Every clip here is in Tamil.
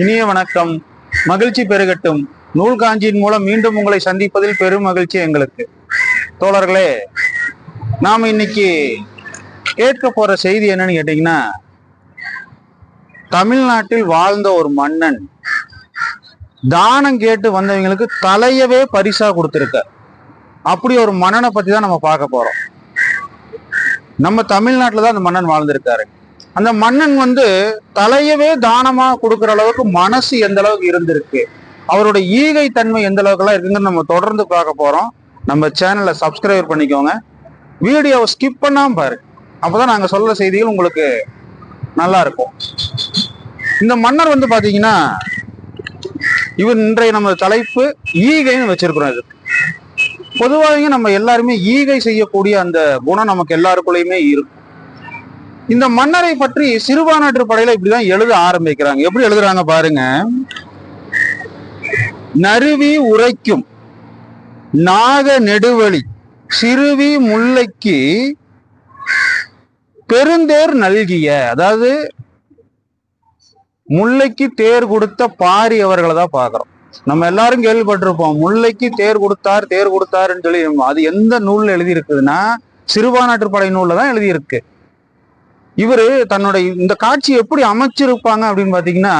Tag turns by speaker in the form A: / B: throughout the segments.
A: இனிய வணக்கம். மகிழ்ச்சி பெருகட்டும். நூல் காஞ்சியின் மூலம் மீண்டும் உங்களை சந்திப்பதில் பெரும் மகிழ்ச்சி எங்களுக்கு. தோழர்களே நாம இன்னைக்கு கேட்க போற செய்தி என்னன்னு கேட்டீங்கன்னா தமிழ்நாட்டில் வாழ்ந்த ஒரு மன்னன் தானம் கேட்டு வந்தவங்களுக்கு தலையவே பரிசா கொடுத்துருக்க அப்படி ஒரு மன்னனை பத்தி தான் நம்ம பார்க்க போறோம். நம்ம தமிழ்நாட்டில் தான் அந்த மன்னன் வாழ்ந்திருக்காரு. அந்த மன்னன் வந்து தலையவே தானமா கொடுக்குற அளவுக்கு மனசு எந்த அளவுக்கு இருந்திருக்கு? அவரோட ஈகை தன்மை எந்த அளவுக்குலாம் இருக்குங்கன்னு நம்ம தொடர்ந்து பார்க்க போறோம். நம்ம சேனலை சப்ஸ்கிரைப் பண்ணிக்கோங்க. வீடியோவை ஸ்கிப் பண்ணாம பாரு. அப்போதான் நாங்கள் சொல்ற செய்திகள் உங்களுக்கு நல்லா இருக்கும். இந்த மன்னர் வந்து பாத்தீங்கன்னா இவர் இன்றைய நம்ம தலைப்பு ஈகைன்னு வச்சிருக்கிறோம் இது. பொதுவாக நம்ம எல்லாருமே ஈகை செய்யக்கூடிய அந்த குணம் நமக்கு எல்லாருக்குள்ளயுமே இருக்கும். இந்த மன்னரை பற்றி சிறுபான்ற்று படையில இப்படிதான் எழுத ஆரம்பிக்கிறாங்க. எப்படி எழுதுறாங்க பாருங்க. நறுவி உரைக்கும் நாக நெடுவழி சிறுவி முல்லைக்கு பெருந்தேர் நல்கிய அதாவது முல்லைக்கு தேர் கொடுத்த பாரி அவர்களை தான் பாக்குறோம் நம்ம எல்லாரும் கேள்விப்பட்டிருப்போம் முல்லைக்கு தேர் கொடுத்தார் தேர் கொடுத்தாருன்னு சொல்லி அது எந்த நூல்ல எழுதியிருக்குதுன்னா இருக்குதுன்னா படை நூல்ல தான் எழுதி இருக்கு இவரு தன்னுடைய இந்த காட்சி எப்படி அமைச்சிருப்பாங்க அப்படின்னு பாத்தீங்கன்னா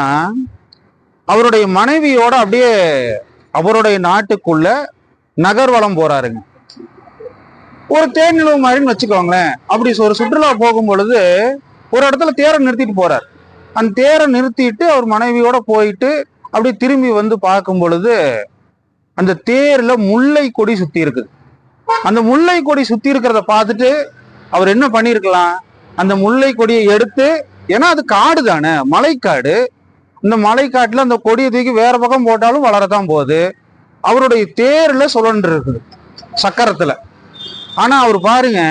A: அவருடைய மனைவியோட அப்படியே அவருடைய நாட்டுக்குள்ள நகர்வலம் போறாருங்க. ஒரு தேர் நிலவு மாதிரின்னு வச்சுக்கோங்களேன். அப்படி ஒரு சுற்றுலா போகும் பொழுது ஒரு இடத்துல தேரை நிறுத்திட்டு போறார். அந்த தேரை நிறுத்திட்டு அவர் மனைவியோட போயிட்டு அப்படி திரும்பி வந்து பார்க்கும் பொழுது அந்த தேர்ல முல்லை கொடி சுத்தி இருக்குது. அந்த முல்லை கொடி சுத்தி இருக்கிறத பார்த்துட்டு அவர் என்ன பண்ணிருக்கலாம் அந்த முல்லை கொடியை எடுத்து ஏன்னா அது காடு தானே மலைக்காடு. இந்த மலைக்காட்டில் அந்த கொடியை தூக்கி வேற பக்கம் போட்டாலும் வளரத்தான் போகுது. அவருடைய தேரில் சுழன்று இருக்குது சக்கரத்தில். ஆனால் அவர் பாருங்க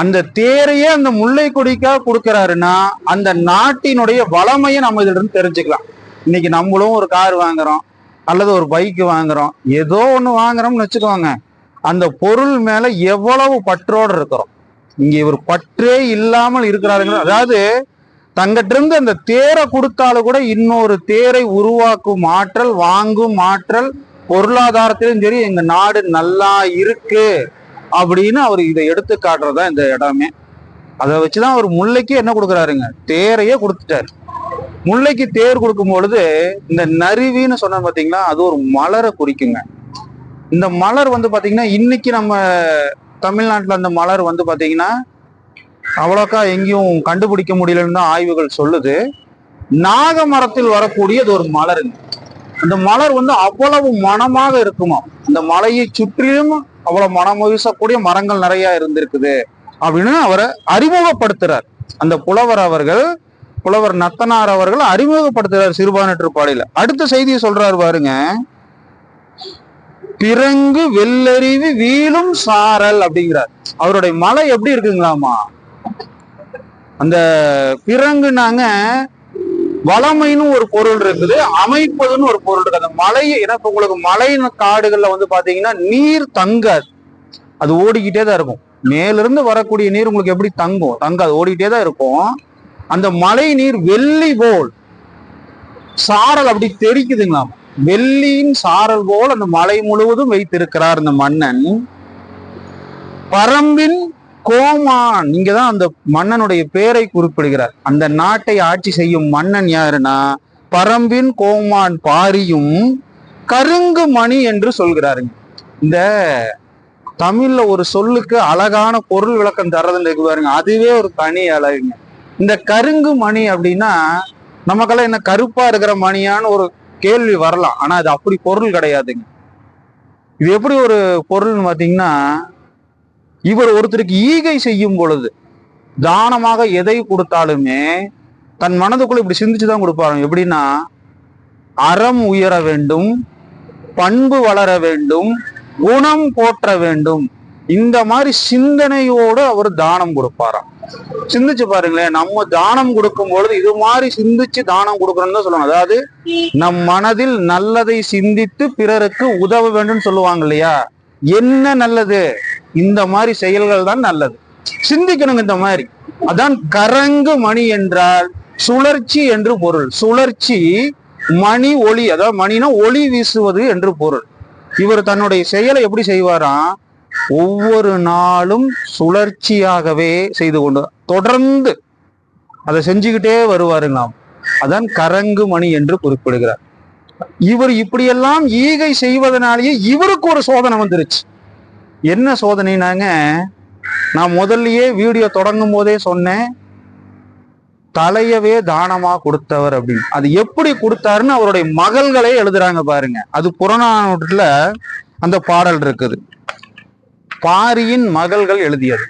A: அந்த தேரையே அந்த முல்லை கொடிக்காக கொடுக்குறாருன்னா அந்த நாட்டினுடைய வளமையை நம்ம இதுல இருந்து தெரிஞ்சுக்கலாம். இன்னைக்கு நம்மளும் ஒரு கார் வாங்குறோம் அல்லது ஒரு பைக் வாங்குறோம் ஏதோ ஒன்று வாங்குறோம்னு வச்சுக்கோங்க. அந்த பொருள் மேல எவ்வளவு பற்றோடு இருக்கிறோம். இங்க இவர் பற்றே இல்லாமல் இருக்கிறாருங்க அதாவது தங்கிட்டிருந்து அந்த தேரை கொடுத்தாலும் கூட இன்னொரு தேரை உருவாக்கும் ஆற்றல் வாங்கும் ஆற்றல் பொருளாதாரத்திலும் சரி எங்க நாடு நல்லா இருக்கு அப்படின்னு அவர் இதை எடுத்து காட்டுறதா இந்த இடமே. அதை வச்சுதான் அவர் முல்லைக்கு என்ன கொடுக்குறாருங்க? தேரையே கொடுத்துட்டாரு. முல்லைக்கு தேர் கொடுக்கும் பொழுது இந்த நருவின்னு சொன்ன பாத்தீங்களா அது ஒரு மலரை குறிக்குங்க. இந்த மலர் வந்து பாத்தீங்கன்னா இன்னைக்கு நம்ம தமிழ்நாட்டில் அந்த மலர் வந்து பார்த்தீங்கன்னா அவ்வளோக்கா எங்கேயும் கண்டுபிடிக்க முடியலன்னு தான் ஆய்வுகள் சொல்லுது. நாக மரத்தில் வரக்கூடியது ஒரு மலருங்க அந்த மலர் வந்து அவ்வளவு மனமாக இருக்குமா? அந்த மலையை சுற்றிலும் அவ்வளவு மனம் வீசக்கூடிய மரங்கள் நிறைய இருந்திருக்குது அப்படின்னு அவரை அறிமுகப்படுத்துறார். அந்த புலவர் அவர்கள் புலவர் நத்தனார் அவர்கள் அறிமுகப்படுத்துறார் சிறுபான்ற்று பாடையில அடுத்த செய்தியை சொல்றாரு பாருங்க. பிறங்கு வெள்ளறிவு வீழும் சாரல் அப்படிங்கிறார். அவருடைய மலை எப்படி இருக்குங்களாமா? அந்த பிறங்குனாங்க வளமைன்னு ஒரு பொருள் இருக்குது அமைப்பதுன்னு ஒரு பொருள் இருக்கு அந்த மலையை ஏன்னா இப்ப உங்களுக்கு மலை காடுகள்ல வந்து பாத்தீங்கன்னா நீர் தங்காது. அது ஓடிக்கிட்டே தான் இருக்கும். மேலிருந்து வரக்கூடிய நீர் உங்களுக்கு எப்படி தங்கும்? தங்காது ஓடிக்கிட்டே தான் இருக்கும். அந்த மழை நீர் வெள்ளி போல். சாரல் அப்படி தெரிக்குதுங்களாம்? வெள்ளியின் சாரல் போல் அந்த மலை முழுவதும் வைத்திருக்கிறார் இந்த மன்னன். பரம்பின் கோமான் இங்கதான் அந்த மன்னனுடைய பேரை குறிப்பிடுகிறார். அந்த நாட்டை ஆட்சி செய்யும் மன்னன் யாருன்னா பரம்பின் கோமான் பாரியும் கருங்கு மணி என்று சொல்கிறாருங்க இந்த தமிழ்ல ஒரு சொல்லுக்கு அழகான பொருள் விளக்கம் தர்றதுன்னு இருக்கு பாருங்க. அதுவே ஒரு தனி அழகுங்க. இந்த கருங்கு மணி அப்படின்னா நமக்கெல்லாம் என்ன கருப்பா இருக்கிற மணியான்னு ஒரு கேள்வி வரலாம். ஆனா அது அப்படி பொருள் கிடையாதுங்க. இது எப்படி ஒரு பொருள்னு பாத்தீங்கன்னா இவர் ஒருத்தருக்கு ஈகை செய்யும் பொழுது தானமாக எதை கொடுத்தாலுமே தன் மனதுக்குள்ள இப்படி சிந்திச்சுதான் கொடுப்பாரு எப்படின்னா அறம் உயர வேண்டும் பண்பு வளர வேண்டும் குணம் போற்ற வேண்டும். இந்த மாதிரி சிந்தனையோடு அவர் தானம் கொடுப்பாராம். சிந்திச்சு பாருங்களேன் நம்ம தானம் கொடுக்கும் பொழுது இது மாதிரி சிந்திச்சு தானம் கொடுக்கணும்னு தான் சொல்லணும். அதாவது நம் மனதில் நல்லதை சிந்தித்து பிறருக்கு உதவ வேண்டும் சொல்லுவாங்க இல்லையா? என்ன நல்லது? இந்த மாதிரி செயல்கள் தான் நல்லது. சிந்திக்கணுங்க இந்த மாதிரி. அதான் கரங்கு மணி என்றால் சுழற்சி என்று பொருள். சுழற்சி மணி ஒளி அதாவது மணினா ஒளி வீசுவது என்று பொருள். இவர் தன்னுடைய செயலை எப்படி செய்வாராம்? ஒவ்வொரு நாளும் சுழற்சியாகவே செய்து கொண்டு தொடர்ந்து அதை செஞ்சுக்கிட்டே வருவாருங்களாம் அதான் கரங்கு மணி என்று குறிப்பிடுகிறார். இவர் இப்படியெல்லாம் ஈகை செய்வதனாலேயே இவருக்கு ஒரு சோதனை வந்துருச்சு. என்ன சோதனைனாங்க நான் முதல்லயே வீடியோ தொடங்கும் போதே சொன்னேன் தலையவே தானமா கொடுத்தவர் அப்படின்னு. அது எப்படி கொடுத்தாருன்னு அவருடைய மகள்களே எழுதுறாங்க பாருங்க. அது புறநானூற்றுல அந்த பாடல் இருக்குது. பாரியின் மகள்கள் எழுதியது.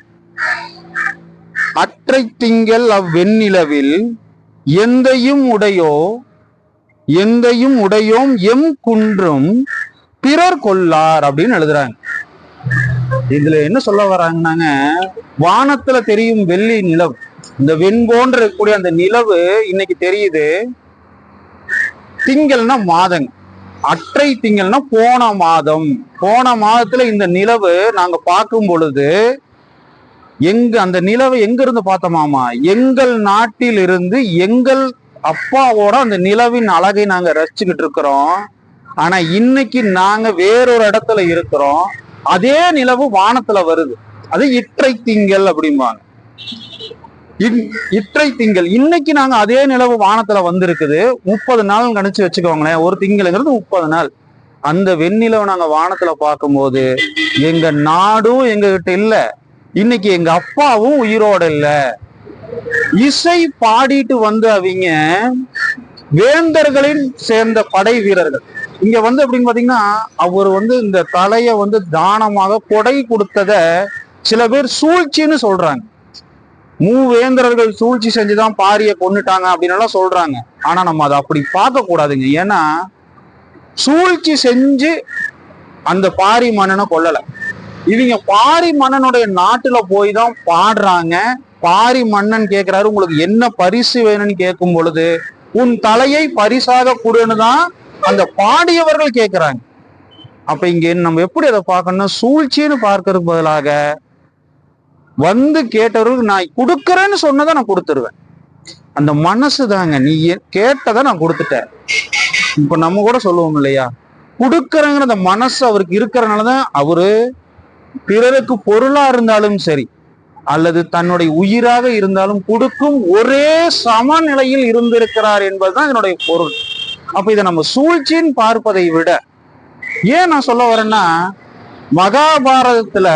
A: அற்றை திங்கள் அவ்வெண்ணிலவில் எந்தையும் உடையோ எந்தையும் உடையோம் எம் குன்றும் பிறர் கொள்ளார் அப்படின்னு எழுதுறாங்க. இதுல என்ன சொல்ல வராங்கன்னாங்க? வானத்துல தெரியும் வெள்ளி நிலவு. இந்த வெண் போன்ற இருக்கக்கூடிய அந்த நிலவு இன்னைக்கு தெரியுது. திங்கள்னா மாதங்க அற்றை திங்கள்னா போன மாதம். போன மாதத்துல இந்த நிலவு நாங்க பார்க்கும் பொழுது எங்க அந்த நிலவை எங்க இருந்து பார்த்தோமாமா எங்கள் நாட்டில் இருந்து எங்கள் அப்பாவோட அந்த நிலவின் அழகை நாங்க ரசிச்சுக்கிட்டு இருக்கிறோம். ஆனா இன்னைக்கு நாங்க வேறொரு இடத்துல இருக்கிறோம். அதே நிலவு வானத்துல வருது. அது இற்றை திங்கள் அப்படிம்பாங்க. இற்றை திங்கள். இன்னைக்கு நாங்க அதே நிலவு வானத்துல வந்திருக்குது. முப்பது நாள் கணிச்சு வச்சுக்கோங்களேன். ஒரு திங்கள்ங்கிறது முப்பது நாள். அந்த வெண்ணிலவை நாங்க வானத்துல பார்க்கும்போது எங்க நாடும் எங்க கிட்ட இல்ல. இன்னைக்கு எங்க அப்பாவும் உயிரோட இல்ல. இசை பாடிட்டு வந்து அவங்க வேந்தர்களின் சேர்ந்த படை வீரர்கள். இங்க வந்து அப்படின்னு பாத்தீங்கன்னா அவர் வந்து இந்த தலைய வந்து தானமாக கொடை கொடுத்தத சில பேர் சூழ்ச்சின்னு சொல்றாங்க. மூவேந்தர்கள் சூழ்ச்சி செஞ்சுதான் பாரிய கொன்னுட்டாங்க அப்படின்னு எல்லாம் சொல்றாங்க. ஆனா நம்ம அதை அப்படி பார்க்க கூடாதுங்க. ஏன்னா சூழ்ச்சி செஞ்சு அந்த பாரி மன்னனை கொல்லல. இவங்க பாரி மன்னனுடைய நாட்டுல போய் தான் பாடுறாங்க. பாரி மன்னன் கேக்குறாரு உங்களுக்கு என்ன பரிசு வேணும்னு கேட்கும் பொழுது உன் தலையை பரிசாக கொடுன்னு தான் அந்த பாடியவர்கள் கேட்கிறாங்க அப்ப இங்க நம்ம எப்படி அதை பார்க்கணும்னா சூழ்ச்சின்னு பார்க்கறதுக்கு பதிலாக வந்து கேட்டவர்களுக்கு நான் கொடுக்கறேன்னு சொன்னதை நான் கொடுத்துருவேன். அந்த மனசு தாங்க நீ கேட்டதை நான் கொடுத்துட்டேன். இப்ப நம்ம கூட சொல்லுவோம் இல்லையா? கொடுக்கறங்கிற அந்த மனசு அவருக்கு இருக்கிறனாலதான் அவரு பிறருக்கு பொருளா இருந்தாலும் சரி அல்லது தன்னுடைய உயிராக இருந்தாலும் கொடுக்கும் ஒரே சமநிலையில் இருந்திருக்கிறார் என்பதுதான் இதனுடைய பொருள். அப்ப இதை நம்ம சூழ்ச்சின்னு பார்ப்பதை விட ஏன் நான் சொல்ல வரேன்னா மகாபாரதத்துல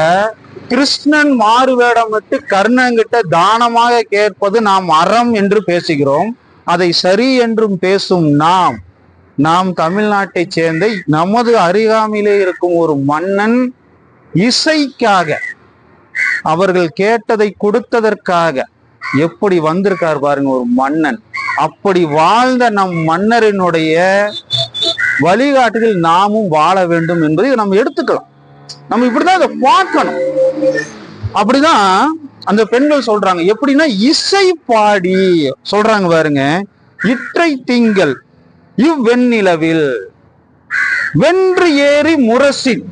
A: கிருஷ்ணன் மாறு கர்ணன் கர்ணங்கிட்ட தானமாக கேட்பது நாம் அறம் என்று பேசுகிறோம். அதை சரி என்றும் பேசும் நாம். நாம் தமிழ்நாட்டை சேர்ந்த நமது அருகாமையிலே இருக்கும் ஒரு மன்னன் இசைக்காக அவர்கள் கேட்டதை கொடுத்ததற்காக எப்படி வந்திருக்கார் பாருங்க ஒரு மன்னன். அப்படி வாழ்ந்த நம் மன்னரினுடைய வழிகாட்டுதல் நாமும் வாழ வேண்டும் என்பதை நம்ம எடுத்துக்கலாம். நம்ம இப்படிதான் இதை பார்க்கணும். அப்படிதான் அந்த பெண்கள் சொல்றாங்க. எப்படின்னா இசை பாடி. சொல்றாங்க பாருங்க. இற்றை திங்கள் இவ்வெண்ணிலவில் வென்று ஏறி முரசின்.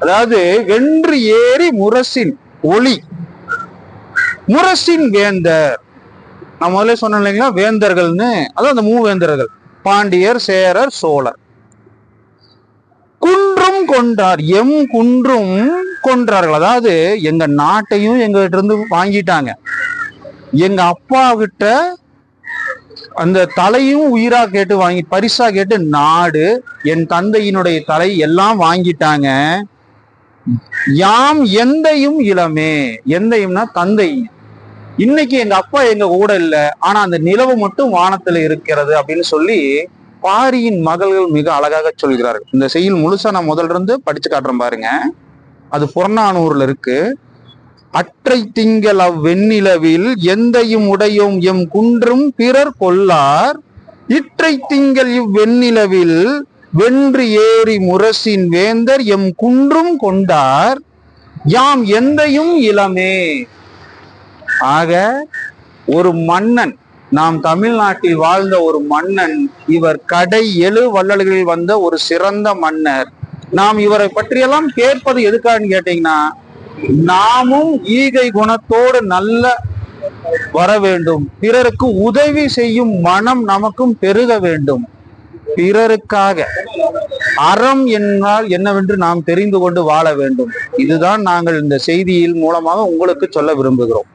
A: அதாவது வென்று ஏறி முரசின் ஒளி. முரசின் வேந்தர். நான் முதல்ல சொன்னேன் இல்லைங்களா? வேந்தர்கள்னு. அதான் அந்த மூவேந்தர்கள். பாண்டியர் சேரர் சோழர். கொண்டார் கொன்றார் எம் குன்றும் கொன்றார்கள். அதாவது எங்க நாட்டையும் எங்க கிட்ட இருந்து வாங்கிட்டாங்க. எங்க அப்பா கிட்ட அந்த தலையும் உயிரா கேட்டு வாங்கி பரிசா கேட்டு நாடு என் தந்தையினுடைய தலை எல்லாம் வாங்கிட்டாங்க. யாம் எந்தையும் இளமே எந்தையும்னா தந்தை. இன்னைக்கு எங்க அப்பா எங்க கூட இல்ல ஆனா அந்த நிலவு மட்டும் வானத்துல இருக்கிறது அப்படின்னு சொல்லி பாரியின் மகள்கள் மிக அழகாக சொல்கிறார்கள். இந்த செய்யுள் முழுசா நான் முதல்ல இருந்து படிச்சு காட்டுறேன் பாருங்க. அது புறநானூர்ல இருக்கு. அற்றை திங்கள் அவ்வெண்ணிலவில் எந்தையும் உடையோம் எம் குன்றும் பிறர் கொல்லார் இற்றை திங்கள் இவ்வெண்ணிலவில் வென்று ஏறி முரசின் வேந்தர் எம் குன்றும் கொண்டார். யாம் எந்தையும் இளமே. ஆக ஒரு மன்னன் நாம் தமிழ்நாட்டில் வாழ்ந்த ஒரு மன்னன் இவர் கடை எழு வள்ளல்களில் வந்த ஒரு சிறந்த மன்னர். நாம் இவரை பற்றியெல்லாம் கேட்பது எதுக்கான்னு கேட்டீங்கன்னா நாமும் ஈகை குணத்தோடு நல்ல வர வேண்டும். பிறருக்கு உதவி செய்யும் மனம் நமக்கும் பெருக வேண்டும். பிறருக்காக அறம் என்றால் என்னவென்று நாம் தெரிந்து கொண்டு வாழ வேண்டும். இதுதான் நாங்கள் இந்த செய்தியில் மூலமாக உங்களுக்கு சொல்ல விரும்புகிறோம்.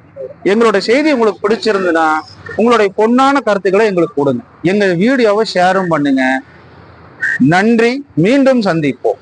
A: எங்களுடைய செய்தி உங்களுக்கு பிடிச்சிருந்ததுன்னா உங்களுடைய பொன்னான கருத்துக்களை எங்களுக்கு கொடுங்க. எங்க வீடியோவை ஷேரும் பண்ணுங்க. நன்றி. மீண்டும் சந்திப்போம்.